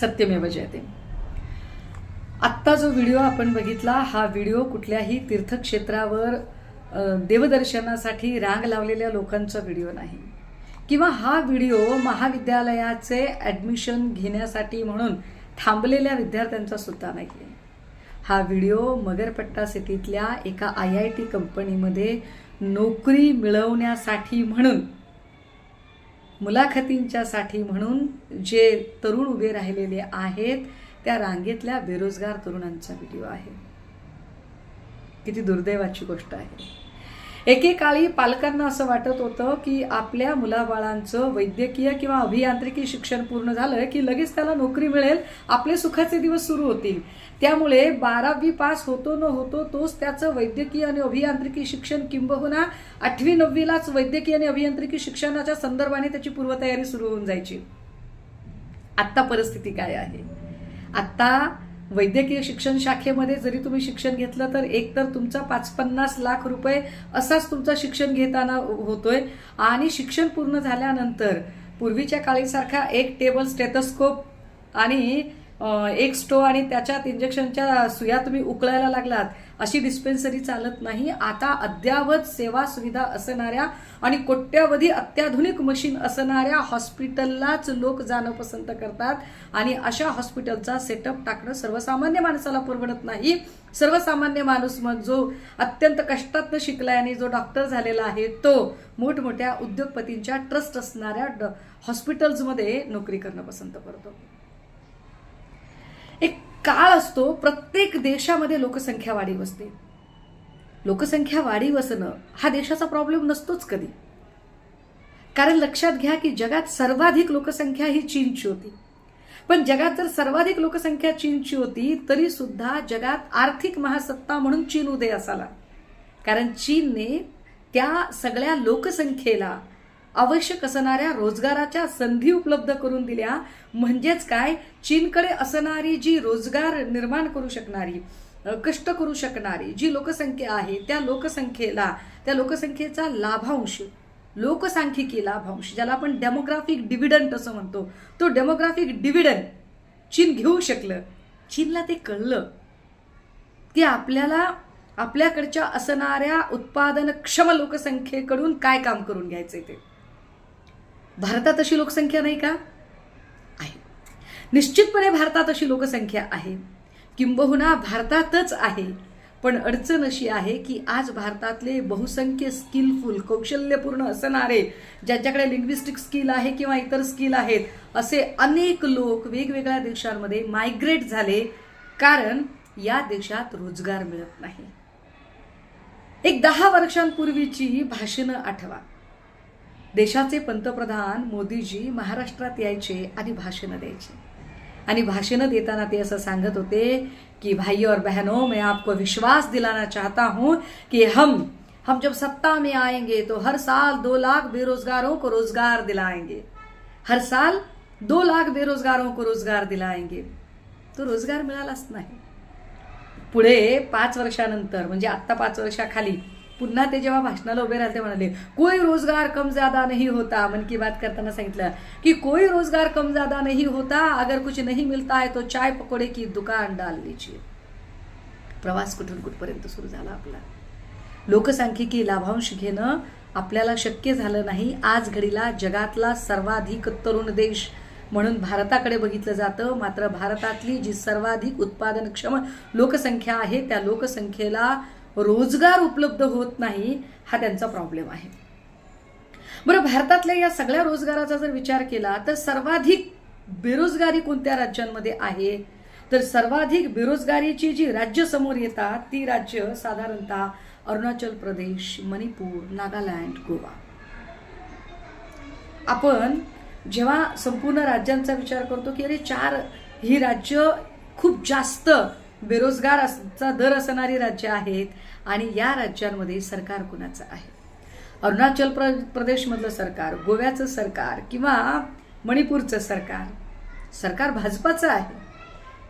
सत्यमेव जयते. आत्ता जो व्हिडिओ आपण बघितला हा व्हिडिओ कुठल्याही तीर्थक्षेत्रावर देवदर्शनासाठी रांग लावलेल्या लोकांचा व्हिडिओ नाही. किंवा हा व्हिडिओ महाविद्यालयाचे ॲडमिशन घेण्यासाठी म्हणून थांबलेल्या विद्यार्थ्यांचा सुद्धा नाही आहे हा व्हिडिओ मगरपट्टा सिटीतल्या एका आय आय टी कंपनीमध्ये नोकरी मिळवण्यासाठी म्हणून मुलाखतींच्यासाठी म्हणून जे तरुण उभे राहिलेले आहेत त्या रांगेतल्या बेरोजगार तरुणांचा व्हिडिओ आहे. किती दुर्दैवाची गोष्ट आहे. एकेकाळी पालकांना असं वाटत होतं की आपल्या मुलाबाळांचं वैद्यकीय किंवा अभियांत्रिकी शिक्षण पूर्ण झालं की लगेच त्याला नोकरी मिळेल आपले सुखाचे दिवस सुरू होतील. त्यामुळे बारावी पास होतो न होतो तोच त्याचं वैद्यकीय आणि अभियांत्रिकी शिक्षण किंबहुना आठवी नववीलाच वैद्यकीय आणि अभियांत्रिकी शिक्षणाच्या संदर्भाने त्याची पूर्वतयारी सुरू होऊन जायची. आत्ता परिस्थिती काय आहे? आत्ता वैद्यकीय शिक्षण शाखेमध्ये जरी तुम्ही शिक्षण घेतलं तर एकतर तुमचा पाच पन्नास लाख रुपये असाच तुमचा शिक्षण घेताना होतोय. आणि शिक्षण पूर्ण झाल्यानंतर पूर्वीच्या काळीसारखा एक टेबल स्टेथोस्कोप आणि एक स्टो आणि त्याच्यात इंजेक्शनच्या सुया तुम्ही उकळायला लागलात अशी डिस्पेन्सरी चालत नाही. आता अद्यावत सेवा सुविधा असणाऱ्या आणि कोट्यावधी अत्याधुनिक मशीन असणाऱ्या हॉस्पिटललाच लोक जाणं पसंत करतात आणि अशा हॉस्पिटलचा सेटअप टाकणं सर्वसामान्य माणसाला परवडत नाही. सर्वसामान्य माणूस मग जो अत्यंत कष्टातनं शिकलाय आणि जो डॉक्टर झालेला आहे तो मोठमोठ्या उद्योगपतींच्या ट्रस्ट असणाऱ्या ड- हॉस्पिटल्समध्ये नोकरी करणं पसंत करतो. एक काळ असतो प्रत्येक देशामध्ये लोकसंख्या वाढीव असते. लोकसंख्या वाढी वसणं हा देशाचा प्रॉब्लेम नसतोच कधी. कारण लक्षात घ्या की जगात सर्वाधिक लोकसंख्या ही चीनची होती. पण जगात जर सर्वाधिक लोकसंख्या चीनची होती तरी सुद्धा जगात आर्थिक महासत्ता म्हणून चीन उदय असाला. कारण चीनने त्या सगळ्या लोकसंख्येला आवश्यक असणाऱ्या रोजगाराच्या संधी उपलब्ध करून दिल्या. म्हणजेच काय? चीनकडे असणारी जी रोजगार निर्माण करू शकणारी कष्ट करू शकणारी जी लोकसंख्या आहे त्या लोकसंख्येला त्या लोकसंख्येचा लाभांश लोकसांख्यिकी लाभांश ज्याला आपण डेमोग्राफिक डिव्हिडंट असं म्हणतो तो डेमोग्राफिक डिव्हिडंट चीन घेऊ शकलं. चीनला ते कळलं की आपल्याला आपल्याकडच्या असणाऱ्या उत्पादनक्षम लोकसंख्येकडून काय काम करून घ्यायचंय ते. भारतात अशी लोकसंख्या नाही का? आहे. निश्चितपणे भारतात अशी लोकसंख्या आहे. किंबहुना भारतातच आहे. पण अडचण अशी आहे की आज भारतातले बहुसंख्य स्किलफुल कौशल्यपूर्ण असणारे ज्यांच्याकडे लिंग्विस्टिक स्किल आहे किंवा इतर स्किल आहेत असे अनेक लोक वेगवेगळ्या देशांमध्ये मायग्रेट झाले कारण या देशात रोजगार मिळत नाही. एक दहा वर्षांपूर्वीची भाषणं आठवा. देशाचे पंतप्रधान मोदीजी महाराष्ट्रात यायचे आणि भाषणं द्यायचे. आणि भाषणं देताना ते असं सांगत होते कि भाई और बहनों मैं आपको विश्वास दिलाना चाहता हूं कि हम हम जब सत्ता में आएंगे तो हर साल दो लाख बेरोजगारों को रोजगार दिलाएंगे। हर साल दो लाख बेरोजगारों को रोजगार दिलाएंगे। तो रोजगार मिळालाच नाही. पुढे पाच वर्षानंतर म्हणजे आत्ता पाच वर्षाखाली पुन्हा ते जेव्हा भाषणाला उभे राहिले ते म्हणाले कोई रोजगार कम ज्यादा नहीं होता मन की बात करताना सांगितलं की कोई रोजगार कम ज्यादा नहीं होता अगर कुछ नहीं मिलता है तो चाय पकोडे की दुकान डाल लीजिए. प्रवास कुठून कुठपर्यंत सुरू झाला आपला? लोकसांख्यिकी लाभांश घेणं आपल्याला शक्य झालं नाही. आज घडीला जगातला सर्वाधिक तरुण देश म्हणून भारताकडे बघितलं जातं. मात्र भारतातली जी सर्वाधिक उत्पादनक्षम लोकसंख्या आहे त्या लोकसंख्येला रोजगार उपलब्ध होत नाही हा त्यांचा प्रॉब्लेम आहे. बरं भारतातल्या या सगळ्या रोजगाराचा जर विचार केला तर सर्वाधिक बेरोजगारी कोणत्या राज्यांमध्ये आहे? तर सर्वाधिक बेरोजगारीची जी राज्य समोर येतात ती राज्य साधारणतः अरुणाचल प्रदेश मणिपूर नागालँड गोवा. आपण जेव्हा संपूर्ण राज्यांचा विचार करतो की अरे चार ही राज्य खूप जास्त बेरोजगार असचा दर असणारी राज्य आहेत आणि या राज्यांमध्ये सरकार कुणाचं आहे? अरुणाचल प्र प्रदेशमधलं सरकार गोव्याचं सरकार किंवा मणिपूरचं सरकार? सरकार भाजपाचं आहे.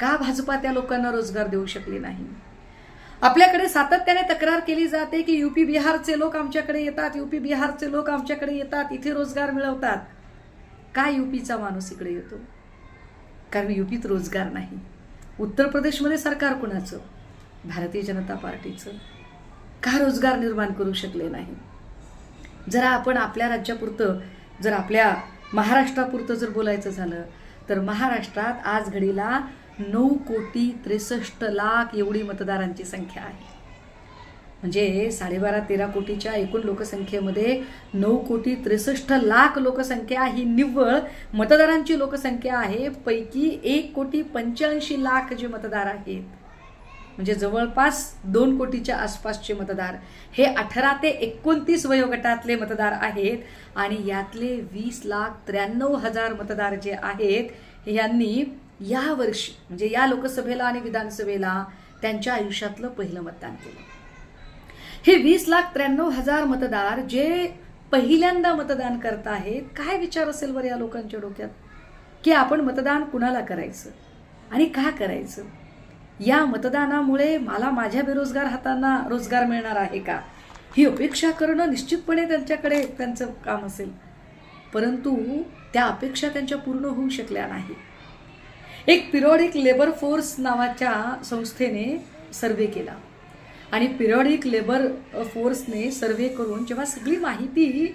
का भाजपा त्या लोकांना रोजगार देऊ शकले नाही? आपल्याकडे सातत्याने तक्रार केली जाते की यूपी बिहारचे लोक आमच्याकडे येतात यूपी बिहारचे लोक आमच्याकडे येतात इथे रोजगार मिळवतात. का यूपीचा माणूस इकडे येतो? कारण यूपीत रोजगार नाही. उत्तर प्रदेशमध्ये सरकार कुणाचं? भारतीय जनता पार्टीचं. का रोजगार निर्माण करू शकले नाही? जरा आपण आपल्या राज्यापुरतं जर आपल्या महाराष्ट्रापुरतं जर बोलायचं झालं तर महाराष्ट्रात आज घडीला नऊ कोटी त्रेसष्ट लाख एवढी मतदारांची संख्या आहे. म्हणजे साडेबारा तेरा कोटीच्या एकूण लोकसंख्येमध्ये नऊ कोटी त्रेसष्ट लाख लोकसंख्या ही निव्वळ मतदारांची लोकसंख्या आहे. पैकी एक कोटी पंच्याऐंशी लाख जे मतदार आहेत. म्हणजे जवळपास दोन कोटीच्या आसपासचे मतदार. हे अठरा ते एकोणतीस वयोगटातले मतदार आहेत आणि यातले वीस लाख त्र्याण्णव हजार मतदार जे आहेत यांनी या वर्षी म्हणजे या लोकसभेला आणि विधानसभेला त्यांच्या आयुष्यातलं पहिलं मतदान केलं. हे वीस लाख त्र्याण्णव हजार मतदार जे पहिल्यांदा मतदान करत आहेत काय विचार असेल बरं या लोकांच्या डोक्यात? की आपण मतदान कुणाला करायचं आणि का करायचं? या मतदानामुळे मला माझ्या बेरोजगार हातांना रोजगार मिळणार आहे का? ही अपेक्षा करणं निश्चितपणे त्यांच्याकडे त्यांचं काम असेल. परंतु त्या अपेक्षा त्यांच्या पूर्ण होऊ शकल्या नाही एक पिरियॉडिक लेबर फोर्स नावाच्या संस्थेने सर्वे केला. आणि पिरियॉडिक लेबर फोर्सने सर्वे करून जेव्हा सगळी माहिती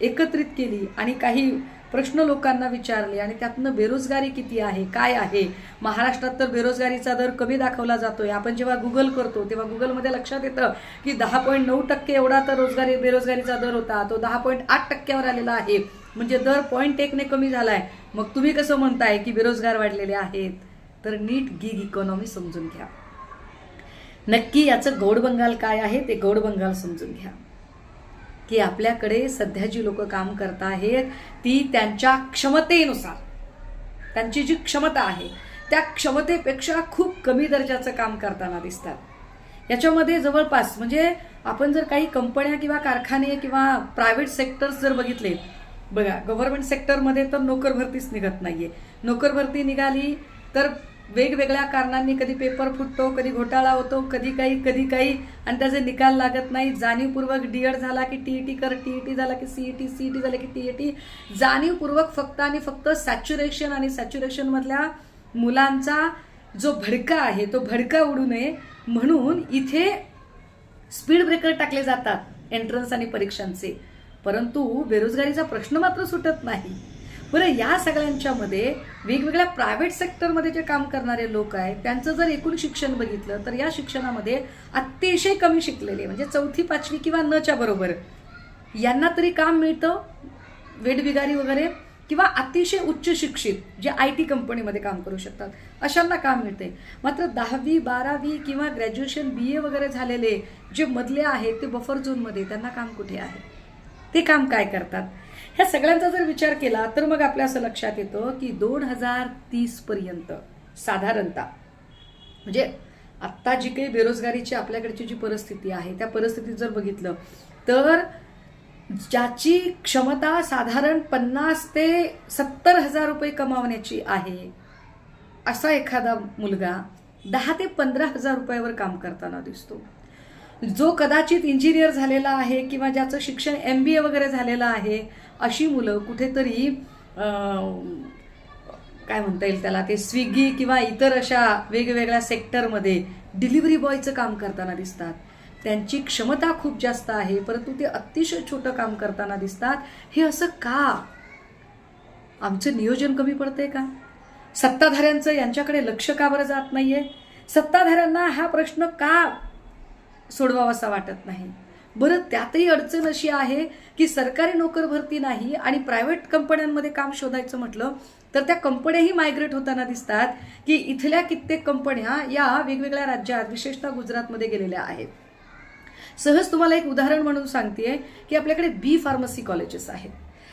एकत्रित केली आणि काही प्रश्न लोकांना विचारले आणि त्यातनं बेरोजगारी किती आहे काय आहे? महाराष्ट्रात तर बेरोजगारीचा दर कमी दाखवला जातोय. आपण जेव्हा गुगल करतो तेव्हा गुगलमध्ये लक्षात येतं की दहा पॉईंट नऊ टक्के एवढा तर रोजगारी बेरोजगारीचा दर होता. तो दहा पॉईंट आठ टक्क्यावर आलेला आहे. म्हणजे दर पॉईंट एकने कमी झाला आहे मग तुम्ही कसं म्हणताय की बेरोजगार वाढलेले आहेत? तर नीट गिग इकॉनॉमी समजून घ्या. नक्की याचं गौड बंगाल काय आहे ते गौड बंगाल समजून घ्या. की आपल्याकडे सध्या जी लोक काम करत आहेत ती त्यांच्या क्षमतेनुसार त्यांची जी क्षमता आहे त्या क्षमतेपेक्षा खूप कमी दर्जाचं काम करताना दिसतात. याच्यामध्ये जवळपास म्हणजे आपण जर काही कंपन्या किंवा कारखाने किंवा प्रायव्हेट सेक्टर्स जर बघितले बघा गव्हर्नमेंट सेक्टरमध्ये तर नोकर भरतीच निघत नाही नोकर भरती निघाली तर वेगवेगळ्या कारणांनी कधी पेपर फुटतो कधी घोटाळा होतो कधी काही कधी काही आणि त्याचे निकाल लागत नाही. जाणीवपूर्वक डीएड झाला की टी ई टी कर टी ई टी झाला की सीईटी सीईटी झाला की टी ए टी जाणीवपूर्वक फक्त आणि फक्त सॅच्युरेशन आणि सॅच्युरेशनमधल्या मुलांचा जो भडका आहे तो भडका उडू नये. म्हणून इथे स्पीड ब्रेकर टाकले जातात एंट्रन्स आणि परीक्षांचे. परंतु बेरोजगारीचा प्रश्न मात्र सुटत नाही. बरं या सगळ्यांच्यामध्ये वेगवेगळ्या प्रायव्हेट सेक्टरमध्ये जे काम करणारे लोक आहेत त्यांचं जर एकूण शिक्षण बघितलं तर या शिक्षणामध्ये अतिशय कमी शिकलेले म्हणजे चौथी पाचवी किंवा नच्या बरोबर यांना तरी काम मिळतं? वेडबिगारी वगैरे? किंवा अतिशय उच्च शिक्षित जे आय टी कंपनीमध्ये काम करू शकतात अशांना काम मिळते मात्र दहावी बारावी किंवा ग्रॅज्युएशन बी ए वगैरे झालेले जे मधले आहेत ते बफर झोनमध्ये त्यांना काम कुठे आहे? ते काम काय करतात? ह्या सगळ्यांचा जर विचार केला तर मग आपल्या असं लक्षात येतं की दोन हजार तीस पर्यंत साधारणतः म्हणजे आत्ता जी काही बेरोजगारीची आपल्याकडची जी परिस्थिती आहे त्या परिस्थितीत जर बघितलं तर ज्याची क्षमता साधारण पन्नास ते सत्तर हजार रुपये कमावण्याची आहे असा एखादा मुलगा दहा ते पंधरा हजार रुपयावर काम करताना दिसतो. जो कदाचित इंजिनियर झालेला आहे किंवा ज्याचं शिक्षण एम बी ए वगैरे झालेलं आहे अशी मुलं कुठेतरी काय म्हणता येईल त्याला ते स्विगी किंवा इतर अशा वेगवेगळ्या सेक्टरमध्ये डिलिव्हरी बॉयचं काम करताना दिसतात. त्यांची क्षमता खूप जास्त आहे परंतु ते अतिशय छोटं काम करताना दिसतात. हे असं का? आमचं नियोजन कमी पडतंय का? सत्ताधाऱ्यांचं यांच्याकडे लक्ष का बरं जात नाही आहे सत्ताधाऱ्यांना हा प्रश्न का सोडवावासा वाटत नाही. बरं त्यातही अडचण अशी आहे की सरकारी नोकर भरती नाही आणि प्रायव्हेट कंपन्यांमध्ये काम शोधायचं म्हटलं तर त्या कंपन्याही मायग्रेट होताना दिसतात की इथल्या कित्येक कंपन्या या वेगवेगळ्या राज्यात विशेषतः गुजरातमध्ये गेलेल्या आहेत. सहज तुम्हाला एक उदाहरण म्हणून सांगते की आपल्याकडे बी फार्मसी कॉलेजेस आहेत.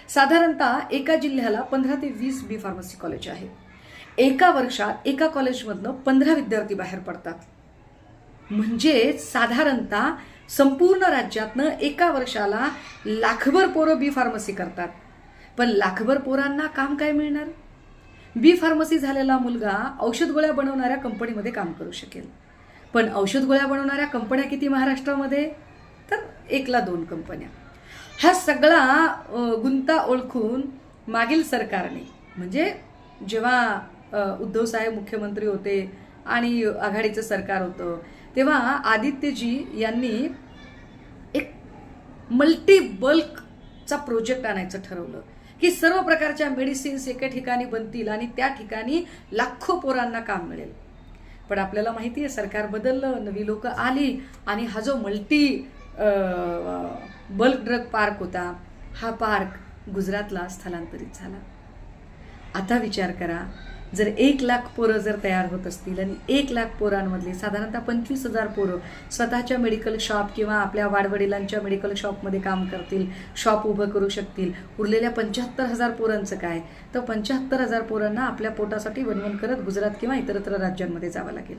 साधारणतः एका जिल्ह्याला पंधरा ते वीस बी फार्मसी कॉलेज आहेत. एका वर्षात एका कॉलेजमधनं पंधरा विद्यार्थी बाहेर पडतात. म्हणजे साधारणतः संपूर्ण राज्यातनं एका वर्षाला लाखभर पोरं बी फार्मसी करतात. पण लाखभर पोरांना काम काय मिळणार? बी फार्मसी झालेला मुलगा औषध गोळ्या बनवणाऱ्या कंपनीमध्ये काम करू शकेल. पण औषध गोळ्या बनवणाऱ्या कंपन्या किती महाराष्ट्रामध्ये? तर एकला दोन कंपन्या. हा सगळा गुंता ओळखून मागील सरकारने म्हणजे जेव्हा उद्धवसाहेब मुख्यमंत्री होते आणि आघाडीचं सरकार होतं तेव्हा आदित्यजी यांनी एक मल्टी बल्कचा प्रोजेक्ट आणायचं ठरवलं की सर्व प्रकारच्या मेडिसिन्स एका ठिकाणी बनतील आणि त्या ठिकाणी लाखो पोरांना काम मिळेल. पण आपल्याला माहिती आहे सरकार बदललं नवी लोक आली आणि हा जो मल्टी बल्क ड्रग पार्क होता हा पार्क गुजरातला स्थलांतरित झाला. आता विचार करा जर एक लाख पोरं जर तयार होत असतील आणि एक लाख पोरांमधले साधारणतः पंचवीस हजार पोरं स्वतःच्या मेडिकल शॉप किंवा आपल्या वाडवडिलांच्या मेडिकल शॉपमध्ये काम करतील शॉप उभं करू शकतील उरलेल्या पंच्याहत्तर हजार पोरांचं काय? तर पंच्याहत्तर हजार पोरांना आपल्या पोटासाठी वनवन करत गुजरात किंवा इतरत्र राज्यांमध्ये जावं लागेल.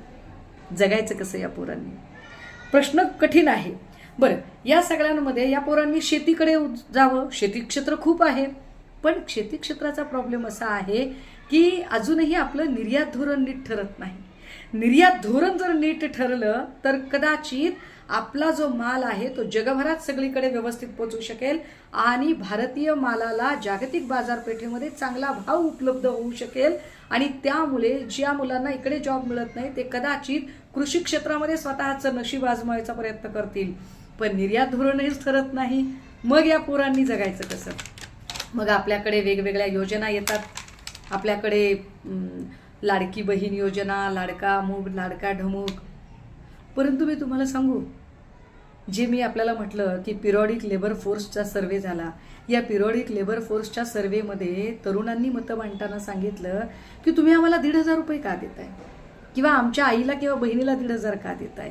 जगायचं कसं या पोरांनी? प्रश्न कठीण आहे. बरं या सगळ्यांमध्ये या पोरांनी शेतीकडे जावं. शेती क्षेत्र खूप आहे. पण शेती क्षेत्राचा प्रॉब्लेम असा आहे की अजूनही आपलं निर्यात धोरण नीट ठरत नाही. निर्यात धोरण जर नीट ठरलं तर कदाचित आपला जो माल आहे तो जगभरात सगळीकडे व्यवस्थित पोचू शकेल आणि भारतीय मालाला जागतिक बाजारपेठेमध्ये चांगला भाव उपलब्ध होऊ शकेल आणि त्यामुळे ज्या मुलांना इकडे जॉब मिळत नाही ते कदाचित कृषी क्षेत्रामध्ये स्वतःचं नशीब आजमावायचा प्रयत्न करतील. पण निर्यात धोरणहीच ठरत नाही. मग या पोरांनी जगायचं कसं? मग आपल्याकडे वेगवेगळ्या योजना येतात. आपल्याकडे लाडकी बहीण योजना लाडका मूग लाडका ढमूक. परंतु मी तुम्हाला सांगू जे मी आपल्याला म्हटलं की पिरियॉडिक लेबर फोर्सचा सर्वे झाला. या पिरियॉडिक लेबर फोर्सच्या सर्वेमध्ये तरुणांनी मतं मांडताना सांगितलं की तुम्ही आम्हाला दीड हजार रुपये का देताय? किंवा आमच्या आईला किंवा बहिणीला दीड हजार का देताय?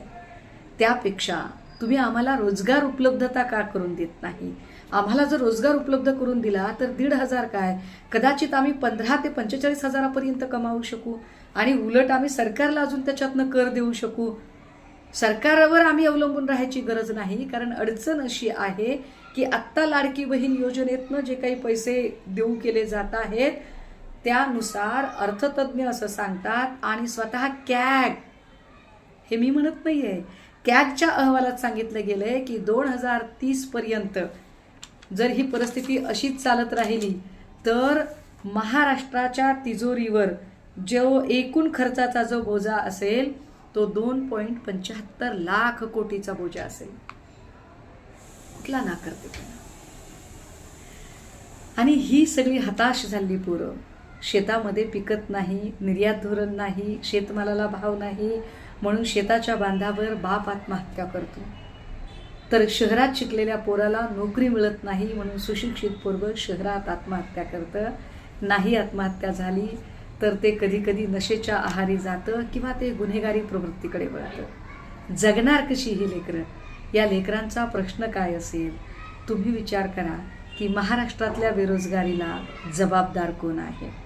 त्यापेक्षा तुम्ही आम्हाला रोजगार उपलब्धता का करून देत नाही? आम्हाला जर रोजगार उपलब्ध करून दिला तर दीड हजार काय? कदाचित आम्ही पंधरा ते पंचेचाळीस हजारापर्यंत कमावू शकू. आणि उलट आम्ही सरकारला अजून त्याच्यातनं कर देऊ शकू. सरकारवर आम्ही अवलंबून राहायची गरज नाही कारण अडचण अशी आहे की आत्ता लाडकी बहीण योजनेतनं जे काही पैसे देऊ केले जात आहेत त्यानुसार अर्थतज्ज्ञ असं सांगतात आणि स्वतः कॅग हे मी म्हणत नाही आहे कॅगच्या अहवालात सांगितलं गेलं आहे की दोन हजार तीसपर्यंत जर ही परिस्थिती अशीच चालत राहिली तर महाराष्ट्राच्या तिजोरीवर जो एकूण खर्चाचा जो बोजा असेल तो दोन पॉईंट पंच्याहत्तर लाख कोटीचा बोजा असेल. कुठला ना करते आणि ही सगळी हताश झाली पोरं. शेतामध्ये पिकत नाही निर्यात धोरण नाही शेतमालाला भाव नाही म्हणून शेताच्या बांधावर बाप आत्महत्या करतो. तर शहरात शिकलेल्या पोराला नोकरी मिळत नाही म्हणून सुशिक्षित पोरग शहरात आत्महत्या करतं. नाही आत्महत्या झाली तर ते कधीकधी नशेच्या आहारी जातं किंवा ते गुन्हेगारी प्रवृत्तीकडे वळतं. जगणार कशी ही लेकरं? या लेकरांचा प्रश्न काय असेल? तुम्ही विचार करा की महाराष्ट्रातल्या बेरोजगारीला जबाबदार कोण आहे?